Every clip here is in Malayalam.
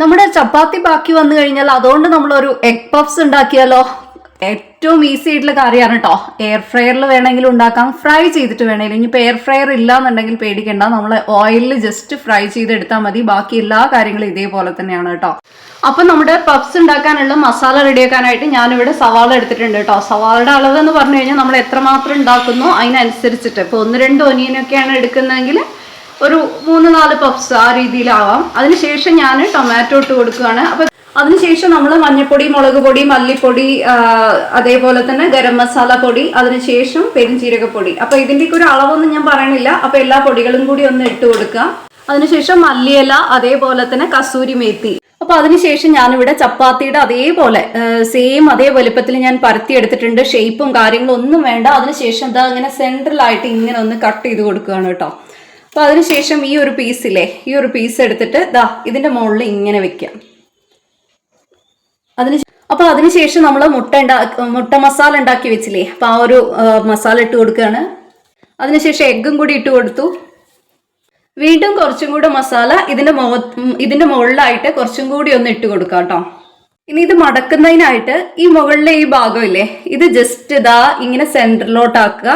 നമ്മുടെ ചപ്പാത്തി ബാക്കി വന്നു കഴിഞ്ഞാൽ അതുകൊണ്ട് നമ്മളൊരു എഗ് പഫ്സ് ഉണ്ടാക്കിയാലോ? ഏറ്റവും ഈസി ആയിട്ടുള്ള കാര്യമാണ് കേട്ടോ എയർ ഫ്രയറിൽ വേണമെങ്കിലും ഉണ്ടാക്കാം ഫ്രൈ ചെയ്തിട്ട് വേണമെങ്കിലും ഇനിയിപ്പോൾ എയർ ഫ്രയർ ഇല്ല എന്നുണ്ടെങ്കിൽ പേടിക്കേണ്ട. നമ്മൾ ഓയിലിൽ ജസ്റ്റ് ഫ്രൈ ചെയ്തെടുത്താൽ മതി. ബാക്കി എല്ലാ കാര്യങ്ങളും ഇതേപോലെ തന്നെയാണ് കേട്ടോ അപ്പം നമ്മുടെ പഫ്സ് ഉണ്ടാക്കാനുള്ള മസാല റെഡിയാക്കാനായിട്ട് ഞാനിവിടെ സവാള എടുത്തിട്ടുണ്ട് കേട്ടോ സവാളയുടെ അളവ് എന്ന് പറഞ്ഞു കഴിഞ്ഞാൽ നമ്മൾ എത്രമാത്രം ഉണ്ടാക്കുന്നു അതിനനുസരിച്ചിട്ട്. ഇപ്പോൾ ഒന്ന് രണ്ട് ഒനിയനൊക്കെയാണ് എടുക്കുന്നതെങ്കിൽ ഒരു മൂന്ന് നാല് പഫ്സ് ആ രീതിയിലാവാം. അതിനുശേഷം ഞാൻ ടൊമാറ്റോ ഇട്ട് കൊടുക്കുകയാണ്. അപ്പൊ അതിനുശേഷം നമ്മൾ മഞ്ഞൾപ്പൊടി മുളക് പൊടി മല്ലിപ്പൊടി അതേപോലെ തന്നെ ഗരം മസാല പൊടി അതിനുശേഷം പെരിഞ്ചീരകപ്പൊടി അപ്പൊ ഇതിന്റെയൊക്കെ ഒരു അളവൊന്നും ഞാൻ പറയണില്ല. അപ്പൊ എല്ലാ പൊടികളും കൂടി ഒന്ന് ഇട്ട് കൊടുക്കുക. അതിനുശേഷം മല്ലിയില അതേപോലെ തന്നെ കസൂരി മേത്തി. അപ്പൊ അതിനുശേഷം ഞാനിവിടെ ചപ്പാത്തിയുടെ അതേപോലെ സെയിം അതേ വലുപ്പത്തിൽ ഞാൻ പരത്തി എടുത്തിട്ടുണ്ട്. ഷേപ്പും കാര്യങ്ങളും ഒന്നും വേണ്ട. അതിനുശേഷം ഇതാ ഇങ്ങനെ സെൻട്രലായിട്ട് ഇങ്ങനെ ഒന്ന് കട്ട് ചെയ്ത് കൊടുക്കുകയാണ് കേട്ടോ. അപ്പൊ അതിനുശേഷം ഈ ഒരു പീസില്ലേ ഈ ഒരു പീസ് എടുത്തിട്ട് ദാ ഇതിന്റെ മുകളിൽ ഇങ്ങനെ വെക്കാം. അതിന് അപ്പൊ അതിനുശേഷം നമ്മൾ മുട്ട ഉണ്ടാ മുട്ട മസാല ഉണ്ടാക്കി വെച്ചില്ലേ അപ്പൊ ആ ഒരു മസാല ഇട്ട് കൊടുക്കുകയാണ് അതിനുശേഷം എഗ്ഗും കൂടി ഇട്ട് കൊടുത്തു. വീണ്ടും കുറച്ചും കൂടെ മസാല ഇതിന്റെ മുഖ ഉം, ഇതിന്റെ മുകളിലായിട്ട് കുറച്ചും കൂടി ഒന്ന് ഇട്ട് കൊടുക്കാം കേട്ടോ ഇനി ഇത് മടക്കുന്നതിനായിട്ട് ഈ മുകളിലെ ഈ ഭാഗമില്ലേ ഇത് ജസ്റ്റ് ഇതാ ഇങ്ങനെ സെന്ററിലോട്ടാക്കുക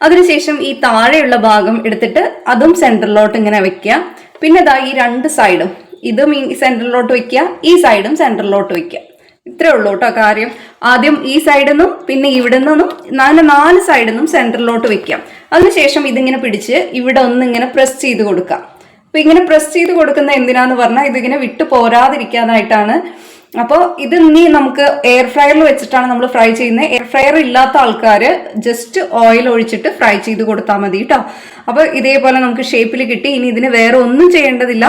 അതിനുശേഷം ഈ താഴെയുള്ള ഭാഗം എടുത്തിട്ട് അതും സെന്ററിലോട്ട് ഇങ്ങനെ വെക്കുക. പിന്നെ ഇതാ ഈ രണ്ട് സൈഡും ഇതും ഈ സെന്ററിലോട്ട് വെക്കുക ഈ സൈഡും സെന്ററിലോട്ട് വെക്കുക. ഇത്രേ ഉള്ളൂ കേട്ടോ കാര്യം. ആദ്യം ഈ സൈഡിൽ നിന്നും പിന്നെ ഇവിടെ നിന്നും നാല് നാല് സൈഡിൽ നിന്നും സെന്ററിലോട്ട് വെക്കാം അതിനുശേഷം ഇതിങ്ങനെ പിടിച്ച് ഇവിടെ ഒന്ന് ഇങ്ങനെ പ്രസ് ചെയ്ത് കൊടുക്കാം അപ്പം ഇങ്ങനെ പ്രസ് ചെയ്ത് കൊടുക്കുന്ന എന്തിനാന്ന് പറഞ്ഞാൽ ഇതിങ്ങനെ വിട്ടു പോരാതിരിക്കാനായിട്ടാണ് അപ്പോൾ ഇത് ഇനി നമുക്ക് എയർ ഫ്രയറിൽ വെച്ചിട്ടാണ് നമ്മൾ ഫ്രൈ ചെയ്യുന്നത്. എയർ ഫ്രയർ ഇല്ലാത്ത ആൾക്കാർ ജസ്റ്റ് ഓയിൽ ഒഴിച്ചിട്ട് ഫ്രൈ ചെയ്ത് കൊടുത്താൽ മതി കേട്ടോ അപ്പോൾ ഇതേപോലെ നമുക്ക് ഷേപ്പിൽ കിട്ടി. ഇനി ഇതിന് വേറെ ഒന്നും ചെയ്യേണ്ടതില്ല.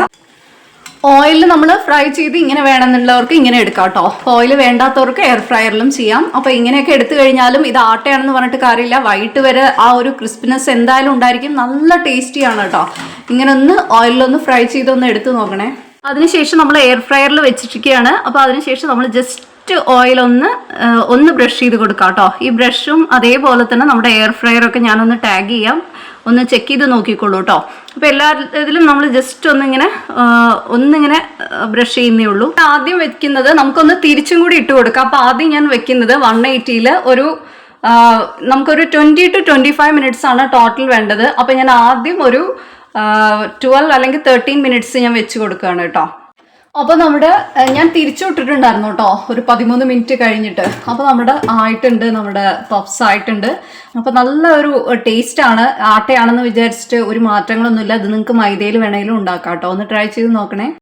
ഓയിലിൽ നമ്മൾ ഫ്രൈ ചെയ്ത് ഇങ്ങനെ വേണമെന്നുള്ളവർക്ക് ഇങ്ങനെ എടുക്കാം കേട്ടോ ഓയിൽ വേണ്ടാത്തവർക്ക് എയർ ഫ്രയറിലും ചെയ്യാം. അപ്പോൾ ഇങ്ങനെയൊക്കെ എടുത്തു കഴിഞ്ഞാലും ഇത് ആട്ടയാണെന്ന് പറഞ്ഞിട്ട് കാര്യമില്ല. വൈകിട്ട് വരെ ആ ഒരു ക്രിസ്പിനെസ് എന്തായാലും ഉണ്ടായിരിക്കും. നല്ല ടേസ്റ്റിയാണ് കേട്ടോ ഇങ്ങനെ ഒന്ന് ഓയിലൊന്ന് ഫ്രൈ ചെയ്തൊന്ന് എടുത്ത് നോക്കണേ. അതിനുശേഷം നമ്മൾ എയർ ഫ്രയറിൽ വെച്ചിരിക്കുകയാണ് അപ്പോൾ അതിനുശേഷം നമ്മൾ ജസ്റ്റ് ഓയിൽ ഒന്ന് ഒന്ന് ബ്രഷ് ചെയ്ത് കൊടുക്കാം കേട്ടോ. ഈ ബ്രഷും അതേപോലെ തന്നെ നമ്മുടെ എയർ ഫ്രയറൊക്കെ ഞാനൊന്ന് ടാഗ് ചെയ്യാം. ഒന്ന് ചെക്ക് ചെയ്ത് നോക്കിക്കോളൂ കേട്ടോ. അപ്പോൾ എല്ലാ ഇതിലും നമ്മൾ ജസ്റ്റ് ഒന്നിങ്ങനെ ഒന്നിങ്ങനെ ബ്രഷ് ചെയ്യുന്നേ ഉള്ളൂ. ആദ്യം വെക്കുന്നത് നമുക്കൊന്ന് തിരിച്ചും കൂടി ഇട്ട് കൊടുക്കാം. അപ്പോൾ ആദ്യം ഞാൻ വെക്കുന്നത് വൺ എയ്റ്റിയിൽ ഒരു നമുക്കൊരു twenty two twenty five minutes ആണ് ടോട്ടൽ വേണ്ടത്. അപ്പോൾ ഞാൻ ആദ്യം ഒരു ട്വൽവ് അല്ലെങ്കിൽ തേർട്ടീൻ മിനിറ്റ്സ് ഞാൻ വെച്ച് കൊടുക്കുകയാണ് കേട്ടോ. അപ്പോൾ നമ്മുടെ ഞാൻ തിരിച്ചു വിട്ടിട്ടുണ്ടായിരുന്നു കേട്ടോ ഒരു പതിമൂന്ന് മിനിറ്റ് കഴിഞ്ഞിട്ട്. അപ്പോൾ നമ്മുടെ ആയിട്ടുണ്ട് നമ്മുടെ പഫ്സ് ആയിട്ടുണ്ട്. അപ്പോൾ നല്ല ഒരു ടേസ്റ്റ് ആണ് ആട്ടയാണെന്ന് വിചാരിച്ചിട്ട് ഒരു മാറ്റങ്ങളൊന്നുമില്ല. അത് നിങ്ങൾക്ക് മൈദയിൽ വേണമെങ്കിലും ഉണ്ടാക്കാം കേട്ടോ. ഒന്ന് ട്രൈ ചെയ്ത് നോക്കണേ.